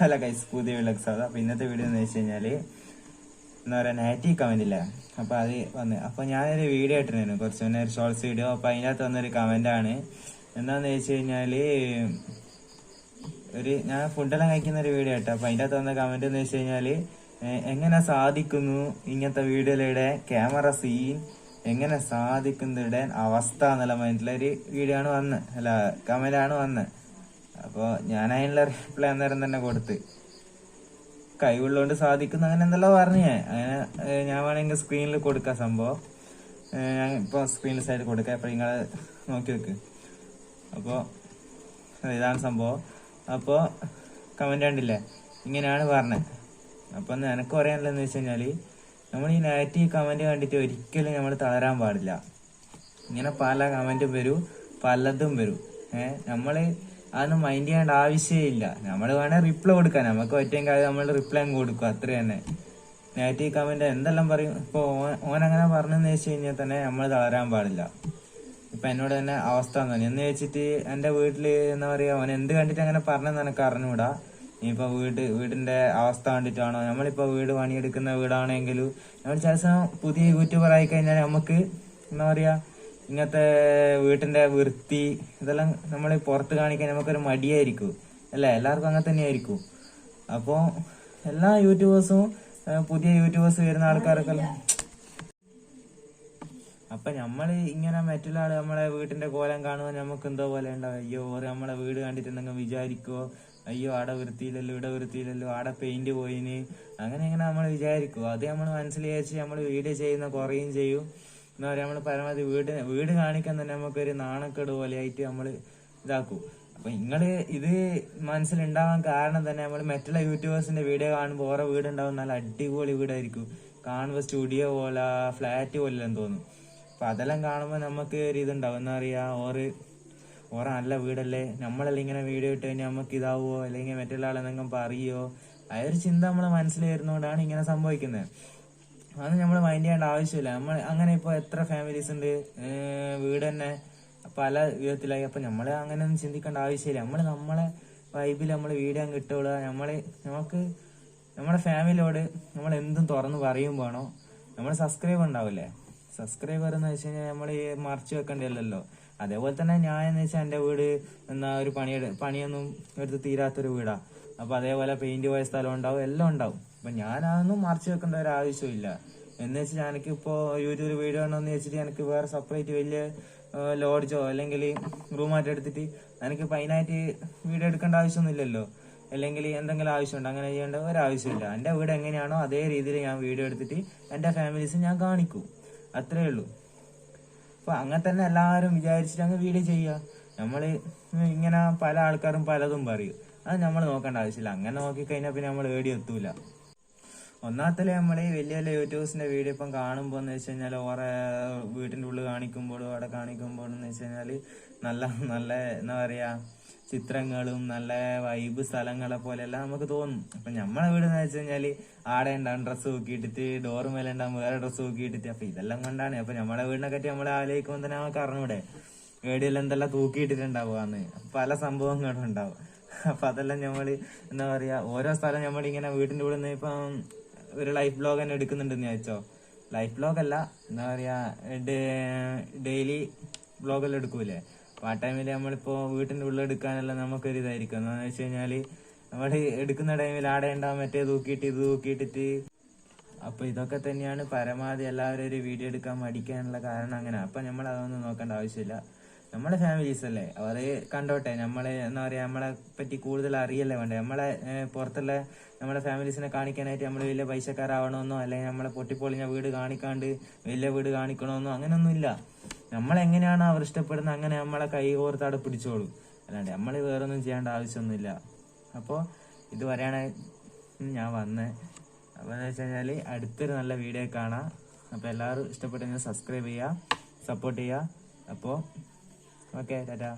അല്ല ഗൈസ് പുതിയ വിളക്ക് സാധനം അപ്പൊ ഇന്നത്തെ വീഡിയോ എന്ന് വെച്ച് കഴിഞ്ഞാൽ എന്താ പറയാ നാറ്റി കമന്റ് ഇല്ല? അപ്പൊ അത് വന്ന്. അപ്പൊ ഞാനൊരു വീഡിയോ ഇട്ടിരുന്നു കുറച്ച് മുന്നേ ഒരു ഷോർട്സ് വീഡിയോ അപ്പൊ അതിനകത്ത് വന്നൊരു കമന്റ് ആണ്. എന്താന്ന് വെച്ച് കഴിഞ്ഞാൽ ഒരു ഞാൻ ഫുഡെല്ലാം കഴിക്കുന്ന ഒരു വീഡിയോ ഇട്ടോ അപ്പൊ അതിന്റെ അകത്ത് വന്ന കമന്റ് എന്ന് വെച്ച് കഴിഞ്ഞാൽ എങ്ങനെ സാധിക്കുന്നു ഇങ്ങനത്തെ വീഡിയോയിലൂടെ ക്യാമറ സീൻ എങ്ങനെ സാധിക്കുന്നിടാൻ അവസ്ഥ എന്നുള്ള മൈൻഡിലൊരു വീഡിയോ ആണ് വന്നത് അല്ല കമന്റ് ആണ് വന്നത് അപ്പൊ ഞാൻ അതിനുള്ള റിപ്ലൈ അന്നേരം തന്നെ കൊടുത്ത്. കഴിവുള്ളതുകൊണ്ട് സാധിക്കുന്നു അങ്ങനെ എന്തെല്ലാം പറഞ്ഞു അങ്ങനെ ഞാൻ വേണമെങ്കിൽ സ്ക്രീനിൽ കൊടുക്കാം സംഭവം. ഞാൻ ഇപ്പൊ സ്ക്രീനിൽ സൈഡ് കൊടുക്കാം. അപ്പൊ നിങ്ങൾ നോക്കി വെക്ക്. അപ്പോ ഇതാണ് സംഭവം. അപ്പോ കമന്റ് കണ്ടില്ലേ? ഇങ്ങനെയാണ് പറഞ്ഞത് അപ്പൊ നിനക്ക് പറയാനുള്ളതെന്ന് വെച്ച് കഴിഞ്ഞാൽ നമ്മൾ ഈ നെഗറ്റീവ് കമന്റ് കണ്ടിട്ട് ഒരിക്കലും നമ്മൾ തളരാൻ പാടില്ല. ഇങ്ങനെ പല കമന്റും വരും പലതും വരും. ഏഹ് നമ്മൾ അതൊന്നും മൈൻഡ് ചെയ്യേണ്ട ആവശ്യമില്ല. നമ്മൾ വേണേൽ റിപ്ലൈ കൊടുക്കാൻ നമുക്ക് ഒറ്റയും കാര്യം നമ്മൾ റിപ്ലൈ അങ്ങ് കൊടുക്കും. അത്ര തന്നെ. നെഗറ്റീവ് കമന്റ് എന്തെല്ലാം പറയും? ഇപ്പോൾ ഓൻ ഓൻ അങ്ങനെ പറഞ്ഞെന്ന് വെച്ച് കഴിഞ്ഞാൽ തന്നെ നമ്മൾ തളരാൻ പാടില്ല. ഇപ്പൊ എന്നോട് തന്നെ അവസ്ഥ തന്നെ എന്ന് വെച്ചിട്ട് എന്റെ വീട്ടിൽ എന്താ പറയാ അവൻ എന്ത് കണ്ടിട്ട് അങ്ങനെ പറഞ്ഞെന്ന് എനിക്ക് അറിഞ്ഞുകൂടാ. ഇനിയിപ്പോൾ വീട് വീടിന്റെ അവസ്ഥ കണ്ടിട്ടാണോ? നമ്മളിപ്പോ വീട് പണിയെടുക്കുന്ന വീടാണെങ്കിലും നമ്മൾ ചില സമയം പുതിയ യൂട്യൂബർ ആയി കഴിഞ്ഞാൽ നമുക്ക് എന്താ പറയാ ഇങ്ങനത്തെ വീട്ടിന്റെ വൃത്തി ഇതെല്ലാം നമ്മൾ പുറത്ത് കാണിക്കാൻ നമുക്കൊരു മടിയായിരിക്കും. അല്ലേ? എല്ലാവർക്കും അങ്ങനെ തന്നെയായിരിക്കും. അപ്പോ എല്ലാ യൂട്യൂബേഴ്സും പുതിയ യൂട്യൂബേഴ്സ് വരുന്ന ആൾക്കാരൊക്കെ അപ്പൊ നമ്മൾ ഇങ്ങനെ മറ്റുള്ള ആൾ നമ്മളെ വീട്ടിന്റെ കോലം കാണുമ്പോൾ നമുക്ക് എന്തോ പോലെ ഉണ്ടാവും. അയ്യോ നമ്മളെ വീട് കണ്ടിട്ടുണ്ടെങ്കിൽ വിചാരിക്കോ? അയ്യോ ആടെ വൃത്തിയില്ലല്ലോ ഇവിടെ വൃത്തിയില്ലല്ലോ ആടെ പെയിന്റ് പോയിന്. അങ്ങനെ ഇങ്ങനെ നമ്മൾ വിചാരിക്കും. അത് നമ്മൾ മനസ്സിൽ നമ്മൾ വീഡിയോ ചെയ്യുന്ന കുറയും ചെയ്യും. എന്താ പറയാ നമ്മൾ പരമാവധി വീട് വീട് കാണിക്കാൻ തന്നെ നമുക്കൊരു നാണക്കേട് പോലെ ആയിട്ട് നമ്മൾ ഇതാക്കും. അപ്പൊ നിങ്ങൾ ഇത് മനസ്സിലുണ്ടാവാൻ കാരണം തന്നെ നമ്മൾ മറ്റുള്ള യൂട്യൂബേഴ്സിന്റെ വീഡിയോ കാണുമ്പോൾ ഓരോ വീട് ഉണ്ടാവും നല്ല അടിപൊളി വീടായിരിക്കും. കാണുമ്പോൾ സ്റ്റുഡിയോ പോലെ ഫ്ലാറ്റ് പോലെ തോന്നും. അപ്പൊ അതെല്ലാം കാണുമ്പോൾ നമുക്ക് ഒരു ഇതുണ്ടാവും. എന്താ പറയാ ഓറ് ഓറ നല്ല വീടല്ലേ? നമ്മളല്ലേ ഇങ്ങനെ വീഡിയോ ഇട്ട് കഴിഞ്ഞാൽ നമുക്ക് ഇതാവുമോ അല്ലെങ്കിൽ മറ്റുള്ള ആളെന്തെങ്കിലും പറയോ? ഒരു ചിന്ത നമ്മളെ മനസ്സിൽ വരുന്നതുകൊണ്ടാണ് ഇങ്ങനെ സംഭവിക്കുന്നത് അത് നമ്മൾ മൈൻഡ് ചെയ്യേണ്ട ആവശ്യമില്ല. നമ്മൾ അങ്ങനെ ഇപ്പോൾ എത്ര ഫാമിലീസ് ഉണ്ട്? വീട് തന്നെ പല വിധത്തിലായി. അപ്പം നമ്മൾ അങ്ങനെ ഒന്നും ചിന്തിക്കേണ്ട ആവശ്യമില്ല. നമ്മൾ നമ്മളെ വൈബിൽ നമ്മൾ വീഡിയോ അങ്ങ് ഇട്ടോളുക നമ്മൾ നമുക്ക് നമ്മുടെ ഫാമിലിയോട് നമ്മൾ എന്തും തുറന്ന് പറയുമ്പോണോ നമ്മൾ സബ്സ്ക്രൈബ് ഉണ്ടാവില്ലേ? സബ്സ്ക്രൈബർ എന്ന് വെച്ച് കഴിഞ്ഞാൽ നമ്മൾ മറച്ചു വെക്കേണ്ടല്ലോ അതേപോലെ തന്നെ ഞാൻ എന്ന് വെച്ചാൽ എന്റെ വീട് എന്നാ ഒരു പണിയുടെ പണിയൊന്നും എടുത്ത് തീരാത്തൊരു വീടാണ് അപ്പോൾ അതേപോലെ പെയിന്റ് പോയ സ്ഥലം ഉണ്ടാവും എല്ലാം ഉണ്ടാവും. അപ്പൊ ഞാൻ അതൊന്നും മറച്ചു വെക്കേണ്ട ഒരു ആവശ്യമില്ല എന്ന് വെച്ചാൽ എനിക്ക് ഇപ്പോ യൂട്യൂബിൽ വീഡിയോ ഉണ്ടോന്ന് വെച്ചിട്ട് എനിക്ക് വേറെ സെപ്പറേറ്റ് വലിയ ലോഡ്ജോ അല്ലെങ്കിൽ റൂമായിട്ട് എടുത്തിട്ട് എനിക്ക് അതിനായിട്ട് വീഡിയോ എടുക്കേണ്ട ആവശ്യമൊന്നുമില്ലല്ലോ. അല്ലെങ്കിൽ എന്തെങ്കിലും ആവശ്യമുണ്ട്? അങ്ങനെ ചെയ്യേണ്ട ഒരാവശ്യമില്ല. എന്റെ വീട് എങ്ങനെയാണോ അതേ രീതിയിൽ ഞാൻ വീഡിയോ എടുത്തിട്ട് എന്റെ ഫാമിലീസ് ഞാൻ കാണിക്കും. അത്രേ ഉള്ളൂ. അപ്പൊ അങ്ങനെ തന്നെ എല്ലാവരും വിചാരിച്ചിട്ട് അങ്ങ് വീഡിയോ ചെയ്യുക. നമ്മൾ ഇങ്ങനെ പല ആൾക്കാരും പലതും പറയും. അത് നമ്മൾ നോക്കേണ്ട ആവശ്യമില്ല. അങ്ങനെ നോക്കിക്കഴിഞ്ഞാൽ പിന്നെ നമ്മൾ ഏടി എത്തൂല. ഒന്നാമത്തിൽ നമ്മളെ വലിയ വലിയ യൂട്യൂബേഴ്സിന്റെ വീഡിയോ ഇപ്പം കാണുമ്പോൾ എന്ന് വെച്ച് കഴിഞ്ഞാൽ ഓറെ വീട്ടിന്റെ ഉള്ളിൽ കാണിക്കുമ്പോഴും അവിടെ കാണിക്കുമ്പോഴും എന്ന് വെച്ച് കഴിഞ്ഞാൽ നല്ല നല്ല എന്താ പറയാ ചിത്രങ്ങളും നല്ല വൈബ് സ്ഥലങ്ങളെ പോലെയെല്ലാം നമുക്ക് തോന്നും. അപ്പൊ നമ്മളെ വീട് എന്ന് വെച്ച് കഴിഞ്ഞാൽ ആടെ ഉണ്ടാവും ഡ്രസ്സ് തൂക്കിയിട്ടിട്ട് ഡോറ് മേലെ ഉണ്ടാവും വേറെ ഡ്രസ്സ് തൂക്കിയിട്ടിട്ട് അപ്പൊ ഇതെല്ലാം കൊണ്ടാണ്. അപ്പൊ നമ്മളെ വീടിനെ പറ്റി നമ്മൾ ആലോചിക്കുമ്പോൾ തന്നെ നമുക്ക് അറിഞ്ഞൂടെ ഏടിയെല്ലാം എന്തെല്ലാം തൂക്കിയിട്ടിട്ടുണ്ടാവുകയെന്ന്. പല സംഭവങ്ങളും ഉണ്ടാവും. അപ്പൊ അതെല്ലാം നമ്മൾ എന്താ പറയാ ഓരോ സ്ഥലം നമ്മളിങ്ങനെ വീടിന്റെ ഉള്ളിൽ നിന്ന് ഇപ്പം ഒരു ലൈഫ് ബ്ലോഗ് തന്നെ എടുക്കുന്നുണ്ടെന്ന് ചോദിച്ചോ ലൈഫ് ബ്ലോഗ് അല്ല എന്താ പറയാ ഡെയിലി ബ്ലോഗെല്ലാം എടുക്കൂലേ? ആ ടൈമിൽ നമ്മളിപ്പോ വീട്ടിന്റെ ഉള്ളിൽ എടുക്കാനെല്ലാം നമുക്കൊരു ഇതായിരിക്കും എന്താന്ന് വെച്ച് കഴിഞ്ഞാൽ നമ്മൾ എടുക്കുന്ന ടൈമിൽ ആടെ ഉണ്ടാവും മറ്റേ തൂക്കിയിട്ട് ഇത് തൂക്കിയിട്ടിട്ട്. അപ്പൊ ഇതൊക്കെ തന്നെയാണ് പരമാവധി എല്ലാവരും ഒരു വീഡിയോ എടുക്കാൻ മടിക്കാനുള്ള കാരണം അങ്ങനെ. അപ്പൊ നമ്മൾ അതൊന്നും നോക്കേണ്ട ആവശ്യമില്ല. നമ്മളെ ഫാമിലീസ് അല്ലേ? അവർ കണ്ടോട്ടെ? നമ്മളെ എന്താ പറയാ നമ്മളെ പറ്റി കൂടുതൽ അറിയല്ലേ വേണ്ട? നമ്മളെ പുറത്തുള്ള നമ്മുടെ ഫാമിലീസിനെ കാണിക്കാനായിട്ട് നമ്മൾ വലിയ പൈസക്കാരാവണമെന്നോ അല്ലെങ്കിൽ നമ്മളെ പൊട്ടിപ്പൊളിഞ്ഞ വീട് കാണിക്കാണ്ട് വലിയ വീട് കാണിക്കണമെന്നോ അങ്ങനെയൊന്നും ഇല്ല. നമ്മളെങ്ങനെയാണ് അവർ ഇഷ്ടപ്പെടുന്നത്? അങ്ങനെ നമ്മളെ കൈ കോർത്ത് അവിടെ പിടിച്ചോളൂ. അല്ലാണ്ട് നമ്മൾ വേറൊന്നും ചെയ്യേണ്ട ആവശ്യമൊന്നുമില്ല. അപ്പോൾ ഇത് വരെയാണ് ഞാൻ വന്നത് അപ്പോൾ എന്താ വെച്ച് കഴിഞ്ഞാൽ അടുത്തൊരു നല്ല വീഡിയോ കാണാം. അപ്പോൾ എല്ലാവരും ഇഷ്ടപ്പെട്ടെങ്കിൽ സബ്സ്ക്രൈബ് ചെയ്യുക സപ്പോർട്ട് ചെയ്യുക. അപ്പോൾ ഓക്കെ ടാറ്റാ